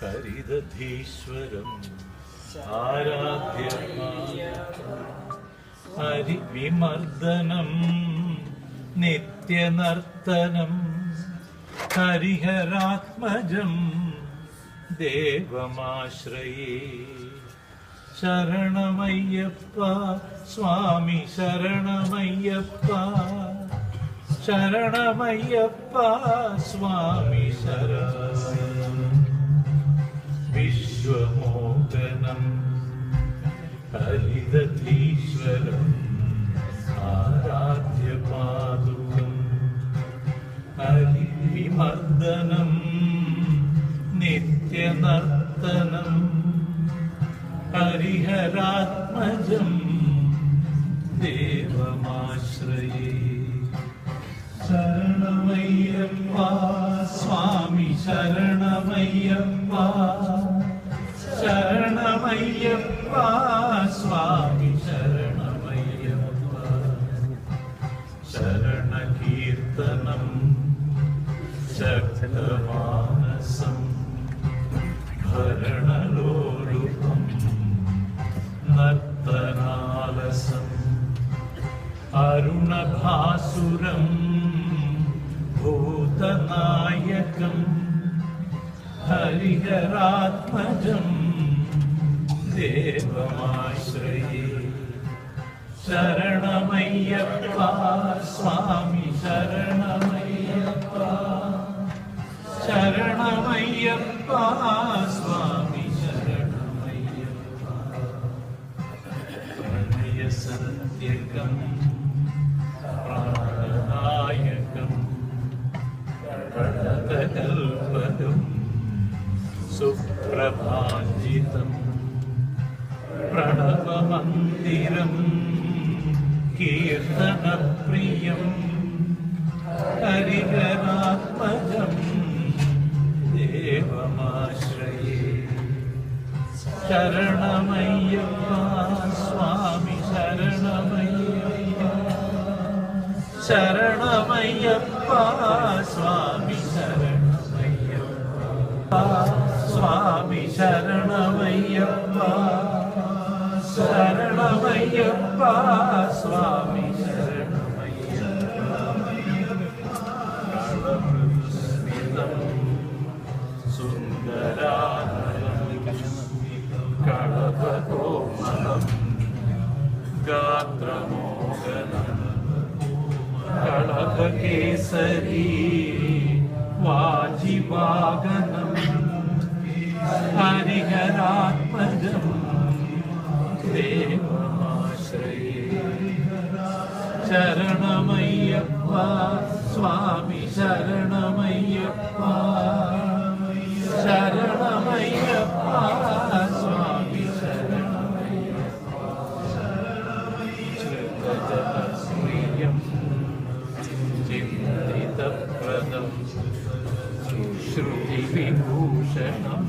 ഹരിദധീശ്വരം ആരാധ്യമായ ഹരിവിമർദ്ദനം നിത്യനർത്തനം ഹരിഹരാത്മജം ദേവമാശ്രയേ. ശരണമയ്യപ്പ സ്വാമി ശരണമയ്യപ്പ. ശരണമയ്യപ്പ സ്വാമി ശരണം വിശ്വമോഹനം ഹരിതീശ്വരം ആരാധ്യപാദുകം ഹരിവിമർദ്ദനം നിത്യനർത്തനം ഹരിഹരാത്മജം ദേവമാശ്രയേ. ശരണമയ്യപ്പ ശരണമയ്യപ്പ സ്വാമി ശരണമയ്യപ്പ. ശരണകീർത്തനം ശക്തമാനസം ഭരണലോലുപം നർത്തനാലസം അരുണഭാസുരം ഭൂതനായകം हरिहरात्मजम्। देवमाश्रये शरणमय्यप्पा स्वामि शरणमय्यप्पा। शरणमय्यप्पा स्वामि शरणमय्यप्पा। प्रणयसन्त्यकम् प्राणनायकम् प्रणतकल्पदम् സുപ്രഭാജിതം പ്രണവമന്ദിരം കീർത്തനപ്രിയം ഹരിഹരാത്മജം ദേവമാശ്രയേ. ശരണമയ്യപ്പ സ്വാമി ശരണമയ്യപ്പ. ശരണമയ്യപ്പ സ്വാമി ശരണമയ്യപ്പ. സ്വാമി ശരണമയ്യപ്പ ശരണമയ്യപ്പ സ്വാമി ഗാത്രമോഹനം കളപകേസരി വാജിവാഗനം சரணமையப்பா சுவாமி சரணமையப்பா சரணமையப்பா சுவாமி சரணமையம் சிந்தித பிரதம் சுஸ்ருதி விபூஷணம்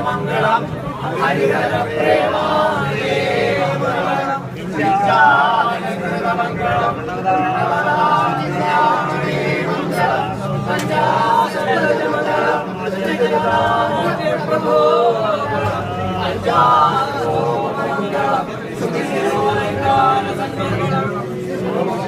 మంగళం హరిహర ప్రేమా ప్రభో అంజా సుఖ సంకల్పం